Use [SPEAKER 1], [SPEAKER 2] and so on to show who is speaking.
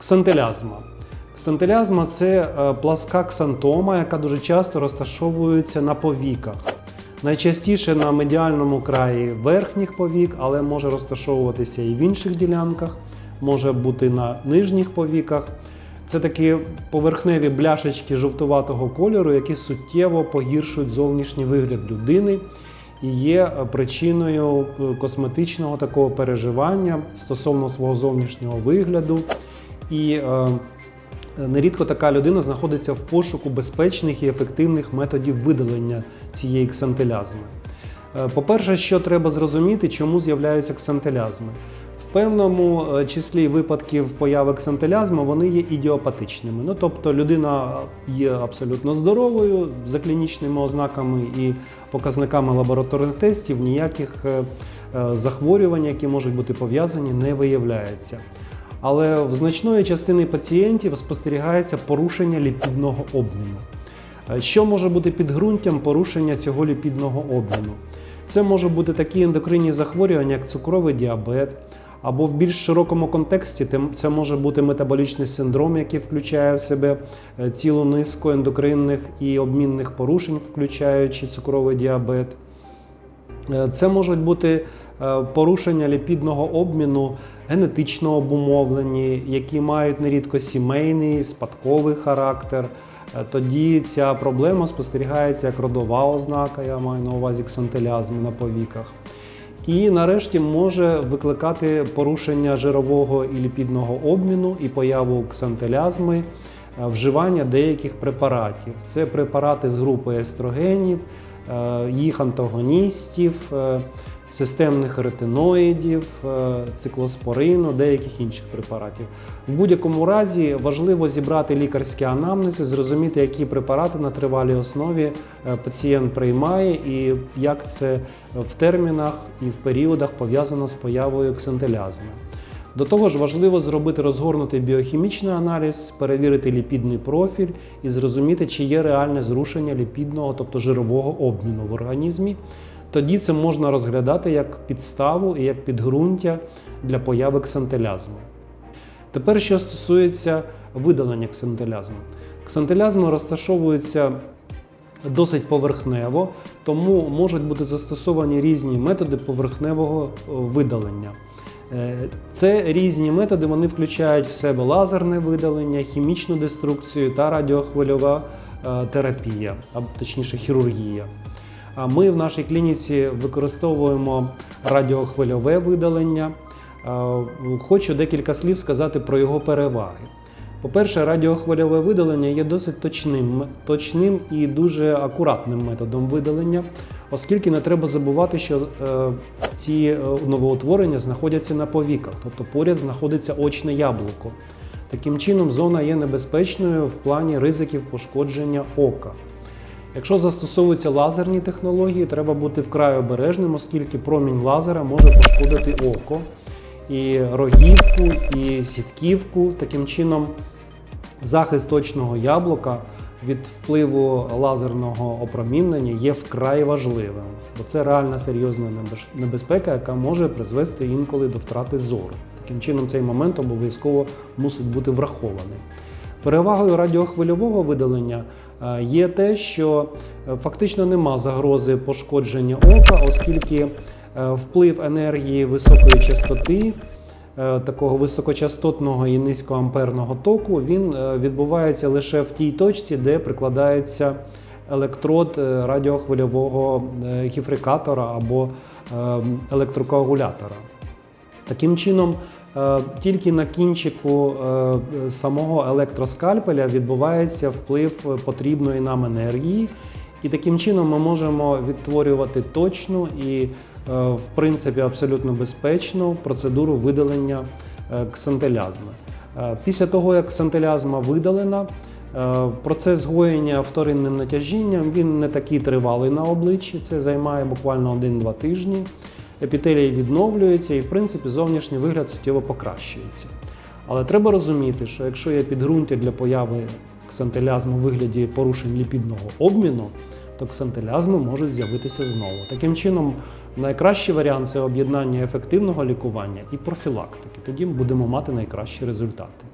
[SPEAKER 1] Ксантелязма. Ксантелязма це е, пласка ксантома, яка дуже часто розташовується на повіках. Найчастіше на медіальному краї верхніх повік, але може розташовуватися і в інших ділянках, може бути на нижніх повіках. Це такі поверхневі бляшечки жовтуватого кольору, які суттєво погіршують зовнішній вигляд людини і є е, причиною е, косметичного такого переживання стосовно свого зовнішнього вигляду. І е, нерідко така людина знаходиться в пошуку безпечних і ефективних методів видалення цієї ксантелязми. Е, По-перше, що треба зрозуміти, чому з'являються ксантелязми. В певному е, числі випадків появи ксантелязми вони є ідіопатичними. Ну, тобто людина є абсолютно здоровою, за клінічними ознаками і показниками лабораторних тестів ніяких е, захворювань, які можуть бути пов'язані, не виявляється. Але в значної частини пацієнтів спостерігається порушення ліпідного обміну. Е, Що може бути підґрунтям порушення цього ліпідного обміну? Це може бути такі ендокринні захворювання, як цукровий діабет, або в більш широкому контексті це може бути метаболічний синдром, який включає в себе е, цілу низку ендокринних і обмінних порушень, включаючи цукровий діабет. Е, Це можуть бути порушення ліпідного обміну, генетично обумовлені, які мають нерідко сімейний, спадковий характер. Е, Тоді ця проблема спостерігається як родова ознака, я маю на увазі ксантелязми на повіках. І нарешті може викликати порушення жирового і ліпідного обміну і появу ксантелязми, е, вживання деяких препаратів. Це препарати з групи естрогенів, е, їх антагоністів, е, системних ретиноїдів, е, циклоспорину, деяких інших препаратів. В будь-якому разі важливо зібрати лікарський анамнез і зрозуміти, які препарати на тривалій основі е, пацієнт приймає і як це в термінах і в періодах пов'язано з появою ксантелязми. До того ж, важливо зробити розгорнутий біохімічний аналіз, перевірити ліпідний профіль і зрозуміти, чи є реальне зрушення ліпідного, тобто жирового обміну в організмі. Тоді це можна розглядати як підставу і як підґрунтя для появи ксантелязми. Тепер, що стосується видалення ксантелязми. Ксантелязми розташовуються досить поверхнево, тому можуть бути застосовані різні методи поверхневого е, видалення. Е, Це різні методи, вони включають в себе лазерне видалення, хімічну деструкцію та радіохвильова е, терапія, або точніше хірургія. Ми в нашій клініці використовуємо радіохвильове видалення. Е, Хочу декілька слів сказати про його переваги. По-перше, радіохвильове видалення є досить точним, точним і дуже акуратним методом видалення, оскільки не треба забувати, що е, ці е, новоутворення знаходяться на повіках, тобто поряд знаходиться очне яблуко. Таким чином, зона є небезпечною в плані ризиків пошкодження ока. Якщо застосовуються лазерні технології, треба бути вкрай обережним, оскільки промінь лазера може пошкодити око, і рогівку, і сітківку. Таким чином, захист очного яблука від впливу лазерного опромінення є вкрай важливим, бо це реальна серйозна небезпека, яка може призвести інколи до втрати зору. Таким чином, цей момент обов'язково мусить бути врахований. Перевагою радіохвильового видалення є те, що е, фактично нема загрози пошкодження ока, оскільки е, вплив енергії високої частоти, е, такого високочастотного і низькоамперного току, він е, відбувається лише в тій точці, де прикладається електрод е, радіохвильового е, гіфрикатора або е, електрокоагулятора. Таким чином, е, тільки на кінчику е, самого електроскальпеля відбувається вплив потрібної нам енергії, і таким чином ми можемо відтворювати точну і, е, в принципі, абсолютно безпечну процедуру видалення е, ксантелязми. Е, Після того, як ксантелязма видалена, е, процес гоєння вторинним натяжінням він не такий тривалий на обличчі, це займає буквально 1-2 тижні епітелій відновлюється і, в принципі, зовнішній вигляд суттєво покращується. Але треба розуміти, що якщо є підґрунтя для появи ксантелязму у вигляді порушень ліпідного обміну, то ксантелязми можуть з'явитися знову. Таким чином, найкращий варіант це об'єднання ефективного лікування і профілактики. Тоді ми будемо мати найкращі результати.